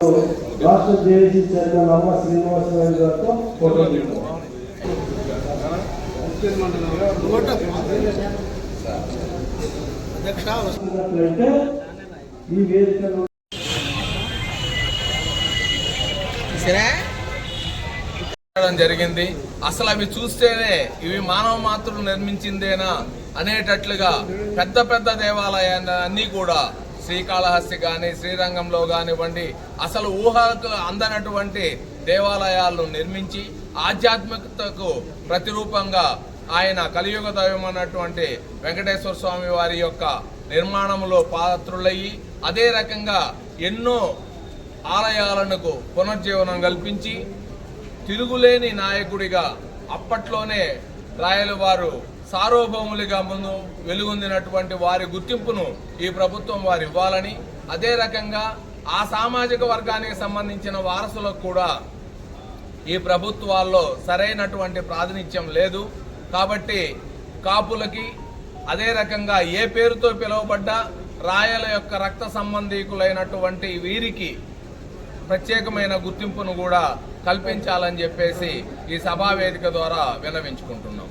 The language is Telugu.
రాష్ట్ర జేఏసీ చైర్మన్ అమ్మ శ్రీనివాసరావు గారితో ఫోటో దిగుతాం ఈ వేదికలో జరిగింది. అసలు అవి చూస్తేనే ఇవి మానవ మాతృలు నిర్మించిందేనా అనేటట్లుగా పెద్ద పెద్ద దేవాలయాన్ని అన్నీ కూడా శ్రీకాళహస్తి కానీ శ్రీరంగంలో కానివ్వండి అసలు ఊహకు అందనటువంటి దేవాలయాలను నిర్మించి ఆధ్యాత్మికతకు ప్రతిరూపంగా ఆయన కలియుగ దైవం అన్నటువంటి వెంకటేశ్వర స్వామి వారి యొక్క నిర్మాణంలో పాత్రులయ్యి అదే రకంగా ఎన్నో ఆలయాలకు పునర్జీవనం కల్పించి తిరుగులేని నాయకుడిగా అప్పట్లోనే రాయలవారు సార్వభౌములుగా ముందు వెలుగొందినటువంటి వారి గుర్తింపును ఈ ప్రభుత్వం వారు ఇవ్వాలని అదే రకంగా ఆ సామాజిక వర్గానికి సంబంధించిన వారసులకు కూడా ఈ ప్రభుత్వాల్లో సరైనటువంటి ప్రాతినిధ్యం లేదు. కాబట్టి కాపులకి అదే రకంగా ఏ పేరుతో పిలువబడ్డ రాయల యొక్క రక్త సంబంధీకులైనటువంటి వీరికి ప్రత్యేకమైన గుర్తింపును కూడా కల్పించాలని చెప్పేసి ఈ సభా వేదిక ద్వారా విన్నవించుకుంటున్నాం.